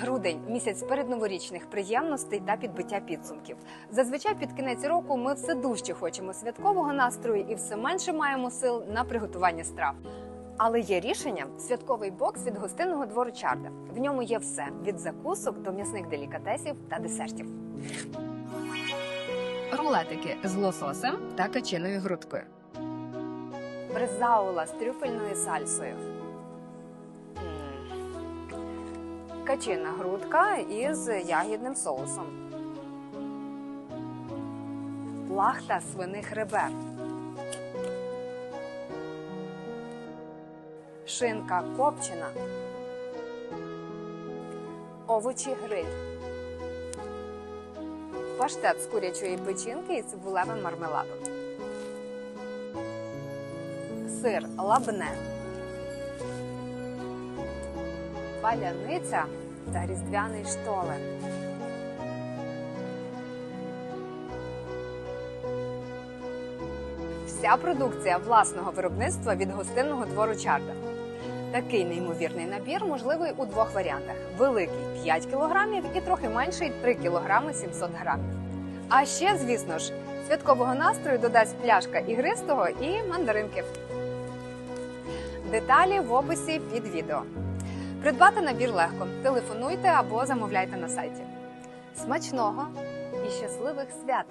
Грудень місяць передноворічних приємностей та підбиття підсумків. Зазвичай під кінець року ми все дужче хочемо святкового настрою і все менше маємо сил на приготування страв. Але є рішення святковий бокс від гостинного двору Чарда. В ньому є все від закусок до м'ясних делікатесів та десертів. Рулетики з лососем та качиною грудкою. Брезаула з трюфельною сальсою. Качина грудка із ягідним соусом. Плахта свиних ребер. Шинка копчена. Овочі гриль. Паштет з курячої печінки і цибулевим мармеладом. Сир лабне. Паляниця та різдвяний штолен. Вся продукція власного виробництва від гостинного двору Чарда. Такий неймовірний набір можливий у двох варіантах: великий 5 кг і трохи менший 3 кг 700 г. А ще, звісно ж, святкового настрою додасть пляшка ігристого і мандаринки. Деталі в описі під відео. Придбати набір легко. Телефонуйте або замовляйте на сайті. Смачного і щасливих свят!